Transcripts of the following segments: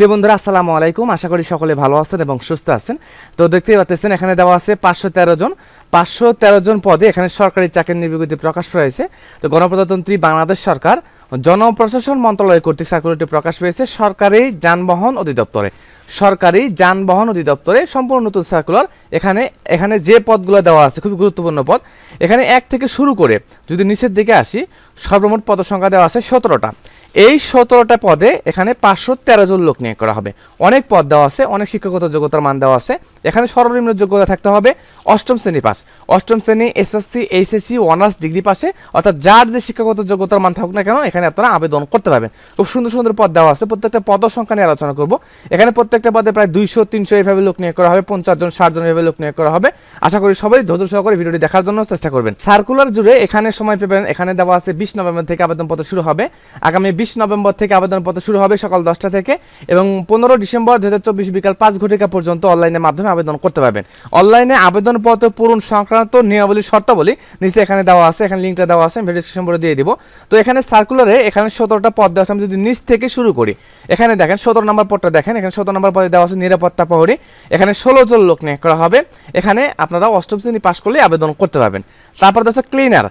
প্রিয় বন্ধুরা, আসসালামু আলাইকুম। আশা করি সকলে ভালো আছেন এবং সুস্থ আছেন। তো দেখতেই পাচ্ছেন, এখানে দেওয়া আছে পাঁচশো তেরো জন। পাঁচশো তেরো জন পদে এখানে সরকারি চাকরির নিবিজ্ঞপ্তি প্রকাশ পেয়েছে। তো গণপ্রজাতন্ত্রী বাংলাদেশ সরকার, জনপ্রশাসন মন্ত্রণালয় কর্তৃক সার্কুলারটি প্রকাশ পেয়েছে সরকারি যানবাহন অধিদপ্তরে। সরকারি যানবাহন অধিদপ্তরে সম্পূর্ণ নতুন সার্কুলার এখানে এখানে যে পদগুলো দেওয়া আছে, খুবই গুরুত্বপূর্ণ পদ, এখানে এক থেকে শুরু করে যদি নিচের দিকে আসি, সর্বমোট পদ সংখ্যা দেওয়া আছে সতেরোটা। এই সতেরোটা পদে এখানে পাঁচশো তেরো জন লোক নিয়োগ করা হবে। অনেক পদ দেওয়া আছে, অনেক শিক্ষাগত যোগ্যতার মান দেওয়া আছে। এখানে সর্বনিম্ন যোগ্যতা থাকতে হবে অষ্টম শ্রেণি পাস অষ্টম শ্রেণি এসএসসি এইচএসসি অনার্স ডিগ্রি পাশে। অর্থাৎ যার যে শিক্ষাগত যোগ্যতার মান থাকুক না কেন, এখানে আপনারা আবেদন করতে পারবেন। খুব সুন্দর সুন্দর পদ দেওয়া আছে, প্রত্যেকটা পদ সংখ্যা নিয়ে আলোচনা করব। এখানে প্রত্যেকটা পদে প্রায় দুইশো, তিনশো এইভাবে লোক নিয়োগ করা হবে, পঞ্চাশ জন, ষাট জন এইভাবে লোক নিয়োগ করা হবে। আশা করি সবাই ধৈর্য সহকারে ভিডিওটি দেখার জন্য চেষ্টা করবেন। সার্কুলার জুড়ে এখানে সময় পেবেন। এখানে দেওয়া আছে বিশ নভেম্বর থেকে আবেদনপত্র শুরু হবে। আগামী বিশ নভেম্বর থেকে আবেদনপত্র শুরু হবে সকাল দশটা থেকে এবং পনেরো ডিসেম্বর দু হাজার চব্বিশ বিকাল পাঁচ ঘটিকা পর্যন্ত অনলাইনের মাধ্যমে আবেদন করতে পারবেন। অনলাইনে আবেদনপত্র পূরণ সংক্রান্ত নিয়মাবলী, শর্তাবলী নিচে এখানে দেওয়া আছে, এখানে লিঙ্কটা দেওয়া আছে ভিডিও ডিসক্রিপশন দিয়ে দিব। তো এখানে সার্কুলারে এখানে সতেরোটা পদ দেওয়া আছে, আমি যদি নিচ থেকে শুরু করি, এখানে দেখেন সতেরো নম্বর পদটা দেখেন, এখানে সতেরো নম্বর পদে দেওয়া আছে নিরাপত্তা প্রহরী। এখানে ষোলো জন লোক নিয়োগ করা হবে, এখানে আপনারা অষ্টম শ্রেণি পাশ করলে আবেদন করতে পারবেন। তারপর দেওয়া ক্লিনার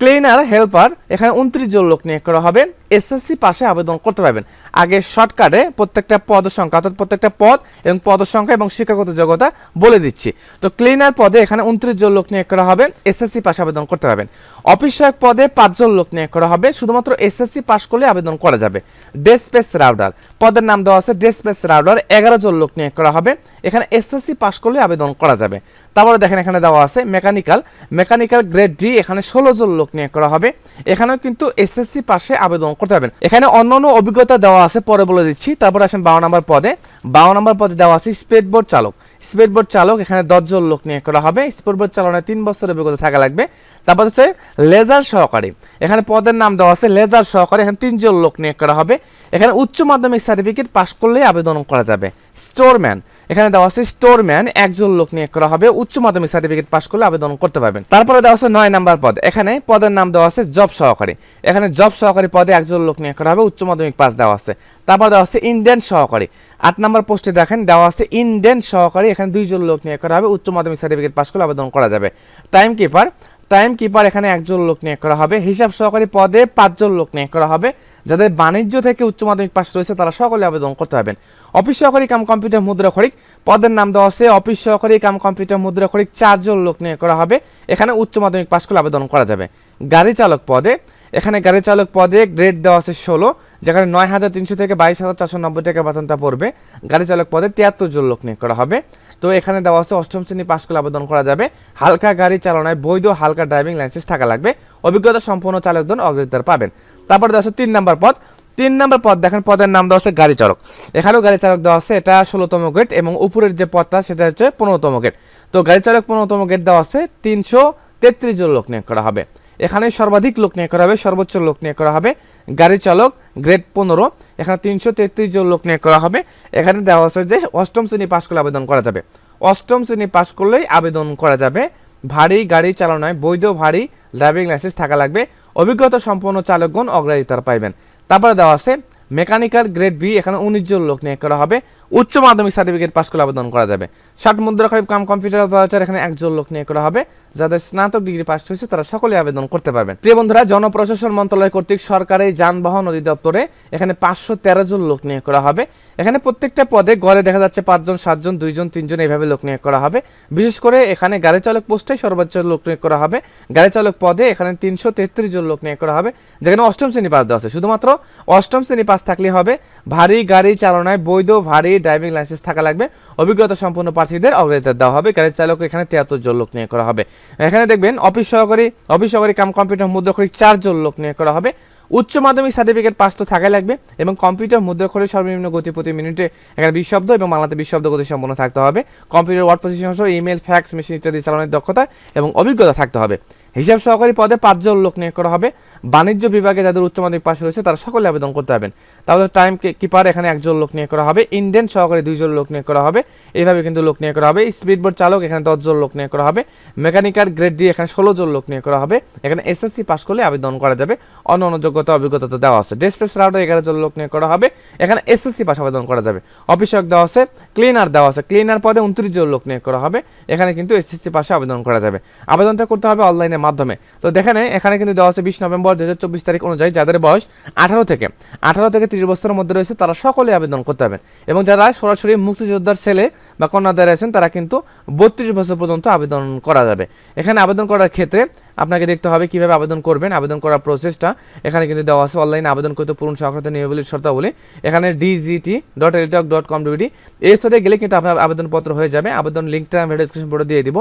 ক্লিনার হেল্পার এখানে উনত্রিশ জন লোক নিয়োগ করা হবে। এসএসসি পাশে আবেদন করতে পারবেন। আগে শর্টকাটে প্রত্যেকটা পদ সংখ্যা, অর্থাৎ প্রত্যেকটা পদ এবং পদ সংখ্যা এবং শিক্ষাগত যোগ্যতা বলে দিচ্ছি। তো ক্লিনার পদে এখানে উনত্রিশ জন লোক নিয়োগ করা হবে এসএসসি পাশে আবেদন করতে পারবেন। অফিস সহায়ক পদে পাঁচজন লোক নিয়োগ করা হবে, শুধুমাত্র এসএসসি পাশ করলে আবেদন করা যাবে। ডেসপেস রাউডার পদের নাম দেওয়া আছে ডেসপেস রাউডার এগারো জন লোক নিয়োগ করা হবে, এখানে এসএসসি পাশ করলে আবেদন করা যাবে। তারপরে দেখেন এখানে দেওয়া আছে মেকানিক্যাল মেকানিক্যাল গ্রেড ডি এখানে ষোলো জন লোক নিয়োগ করা হবে। এখানেও কিন্তু এসএসসি পাশে আবেদন করতে পারবেন। এখানে অন্য অন্য অভিজ্ঞতা দেওয়া আছে, পরে বলে দিচ্ছি। তারপর আসেন বারো নম্বর পদে। বারো নম্বর পদে দেওয়া আছে স্পিডবোর্ড চালক। স্পিড বোর্ড চালক, এখানে দশজন লোক নিয়োগ করা হবে। স্পিড বোর্ড চালনায় তিন বছরের অভিজ্ঞতা থাকা লাগবে। তারপর হচ্ছে লেজার সহকারী। এখানে পদের নাম দেওয়া আছে, লেজার সহকারী। এখানে তিনজন লোক নিয়োগ করা হবে। এখানে উচ্চ মাধ্যমিক সার্টিফিকেট পাশ করলেই আবেদন করা যাবে। স্টোরম্যান। এখানে দেওয়া আছে স্টোরম্যান, একজন লোক নিয়োগ করা হবে। উচ্চ মাধ্যমিক সার্টিফিকেট পাশ করলে আবেদন করতে পারবেন। তারপরে দেওয়া আছে নয় নাম্বার পদ। এখানে পদের নাম দেওয়া আছে জব সহকারী। এখানে জব সহকারী পদে একজন লোক নিয়োগ করা হবে। উচ্চ মাধ্যমিক পাস দেওয়া আছে। তারপর দেওয়া হচ্ছে ইন্ডিয়ান সহকারী। আট নম্বর পোস্টে দেখেন, দেওয়া আছে ইন্ডিয়ান সহকারী। এখানে দুইজন লোক নিয়োগ করা হবে, উচ্চ মাধ্যমিক সার্টিফিকেট পাশ করলে আবেদন করা যাবে। টাইম কিপার টাইম কিপার এখানে একজন লোক নিয়োগ করা হবে। হিসাব সহকারী পদে পাঁচজন লোক নিয়োগ করা হবে। যাদের বাণিজ্য থেকে উচ্চ মাধ্যমিক পাশ রয়েছে, তারা সকলে আবেদন করতে পারবেন। অফিস সহকারী কাম কম্পিউটার মুদ্রা খরিক পদের নাম দেওয়া আছে অফিস সহকারী কাম কম্পিউটার মুদ্রা খরিক চারজন লোক নিয়োগ করা হবে। এখানে উচ্চ মাধ্যমিক পাশ করলে আবেদন করা যাবে। গাড়ি চালক পদে, এখানে গাড়ি চালক পদে গ্রেড দেওয়া আছে ষোলো যেখানে নয় হাজার তিনশো থেকে বাইশ হাজার চারশো নব্বই টাকা বেতনটা পড়বে। গাড়ি চালক পদে তিয়াত্তর জন লোক নিয়োগ করা হবে। তো এখানে দেওয়া আছে অষ্টম শ্রেণি পাশ করে আবেদন করা যাবে। হালকা গাড়ি চালনায় বৈধ হালকা ড্রাইভিং লাইসেন্স থাকা লাগবে। অভিজ্ঞতা সম্পন্ন চালকজন অগ্রাধিকার পাবেন। তারপর দেওয়া আছে তিন নম্বর পদ। তিন নম্বর পদ দেখেন, পদের নাম দেওয়া আছে গাড়ি চালক। এখানেও গাড়ি চালক দেওয়া আছে এটা ষোলোতম গেট এবং উপরের যে পদটা সেটা হচ্ছে পনেরোতম গেট তো গাড়ি চালক পনেরোতম গেট দেওয়া আছে তিনশো তেত্রিশ জন লোক নিয়োগ করা হবে। এখানে সর্বাধিক লোক নিয়োগ করা হবে, সর্বোচ্চ লোক নিয়োগ করা হবে, গাড়ি চালক গ্রেড পনেরো, এখানে তিনশো তেত্রিশ জন লোক নিয়োগ করা হবে। এখানে দেওয়া হচ্ছে যে অষ্টম শ্রেণি পাশ করলে আবেদন করা যাবে। অষ্টম শ্রেণি পাশ করলেই আবেদন করা যাবে। ভারী গাড়ি চালানোয় বৈধ, ভারী ড্রাইভিং লাইসেন্স থাকা লাগবে। অভিজ্ঞতা সম্পন্ন চালকগণ অগ্রাধিকার পাইবেন। তারপরে দেওয়া আছে মেকানিক্যাল গ্রেড বি এখানে উনিশ জন লোক নিয়োগ করা হবে। উচ্চ মাধ্যমিক সার্টিফিকেট পাশ করলে আবেদন করা যাবে। ষাট মুদ্রা খরিফ কাম কম্পিউটার অপারেটর এখানে একজন লোক নিয়ে করা হবে, যাদের স্নাতক ডিগ্রি পাস হয়েছে তারা সকলে আবেদন করতে পারবেন। প্রিয় বন্ধুরা, জনপ্রশাসন মন্ত্রণালয় কর্তৃক সরকারি যানবাহন অধিদপ্তরে এখানে পাঁচশো তেরো জন লোক নিয়োগ করা হবে। এখানে প্রত্যেকটা পদে গড়ে দেখা যাচ্ছে পাঁচজন, সাতজন, দুইজন, তিনজন এইভাবে লোক নিয়োগ করা হবে। বিশেষ করে এখানে গাড়ি চালক পোস্টে সর্বোচ্চ লোক নিয়োগ করা হবে। গাড়ি চালক পদে এখানে তিনশো তেত্রিশ জন লোক নিয়োগ করা হবে, যেখানে অষ্টম শ্রেণি পাস দেওয়া আছে। শুধুমাত্র অষ্টম শ্রেণি পাস থাকলে হবে। ভারী গাড়ি চালনায় বৈধ, ভারী ড্রাইভিং লাইসেন্স থাকা লাগবে। অভিজ্ঞতা সম্পন্ন প্রার্থীদের অগ্রাধিকার দেওয়া হবে। গাড়ি চালক এখানে তিয়াত্তর জন লোক নিয়োগ করা হবে। এখানে দেখবেন অফিস সহকারী অফিস সহকারী কাম কম্পিউটার মুদ্রাখড়ি চারজন লোক নিয়োগ করা হবে। উচ্চ মাধ্যমিক সার্টিফিকেট পাস তো থাকাই লাগবে এবং কম্পিউটার মুদ্রাক্ষরে সর্বনিম্ন গতি প্রতি মিনিটে এখানে বিশ শব্দ এবং বাংলাতে বিশ শব্দ গতি সম্পন্ন থাকতে হবে। কম্পিউটার ওয়ার্ড পজিশন সহ ইমেল, ফ্যাক্স, মেশিন ইত্যাদি চালানোর দক্ষতা এবং অভিজ্ঞতা থাকতে হবে। হিসাব সহকারী পদে পাঁচজন লোক নিয়োগ করা হবে। বাণিজ্য বিভাগে যাদের উচ্চ মাধ্যমিক পাশ রয়েছে তারা সকলে আবেদন করতে পারবেন। তাহলে টাইম কিপার এখানে একজন লোক নিয়োগ করা হবে, ইন্ডিয়ান সহকারী দুইজন লোক নিয়োগ করা হবে। এইভাবে কিন্তু লোক নিয়োগ করা হবে। স্পিড বোট চালক এখানে দশজন লোক নিয়োগ করা হবে। মেকানিক্যাল গ্রেড ডি এখানে ষোলো জন লোক নিয়োগ করা হবে। এখানে এসএসসি পাস করলে আবেদন করা যাবে। অন্য অন্য যোগ্যতা, অভিজ্ঞতা তো দেওয়া আছে। ডেসপ্লেস রাউটে এগারো জন লোক নিয়োগ করা হবে। এখানে এসএসসি পাস আবেদন করা যাবে। অফিসক দেওয়া আছে ক্লিনার দেওয়া আছে। ক্লিনার পদে উনত্রিশ জন লোক নিয়োগ করা হবে। এখানে কিন্তু এসএসসি পাশে আবেদন করা যাবে। আবেদনটা করতে হবে অনলাইনের মাধ্যমে। তো দেখেন, এখানে কিন্তু দেওয়া আছে বিশ নভেম্বর দু হাজার চব্বিশ তারিখ অনুযায়ী যাদের বয়স আঠারো থেকে আঠারো থেকে তিরিশ বছরের মধ্যে রয়েছে, তারা সকলে আবেদন করতে হবে। এবং যারা সরাসরি মুক্তিযোদ্ধার ছেলে বা কন্যাদের আছেন, তারা কিন্তু বত্রিশ বছর পর্যন্ত আবেদন করা যাবে। এখানে আবেদন করার ক্ষেত্রে আপনাকে দেখতে হবে কীভাবে আবেদন করবেন। আবেদন করার প্রসেসটা এখানে কিন্তু দেওয়া আছে অনলাইনে আবেদন করতে পূরণ সংক্রান্ত নিয়মাবলীর শর্তাবলী। এখানে ডিজিটি ডট এলিটক ডট কম ডিবিটি এই স্তরে গেলে কিন্তু আপনার আবেদনপত্র হয়ে যাবে। আবেদন লিঙ্কটা আমি ডিসক্রিপশন বোর্ডে দিয়ে দিব।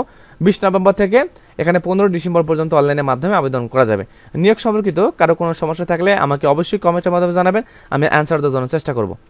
বিশ নভেম্বর থেকে এখানে পনেরো ডিসেম্বর পর্যন্ত অনলাইনের মাধ্যমে আবেদন করা যাবে। নিয়োগ সম্পর্কিত কারও কোনো সমস্যা থাকলে আমাকে অবশ্যই কমেন্টের মাধ্যমে জানাবেন। আমি অ্যান্সার দেওয়ার জন্য চেষ্টা করব।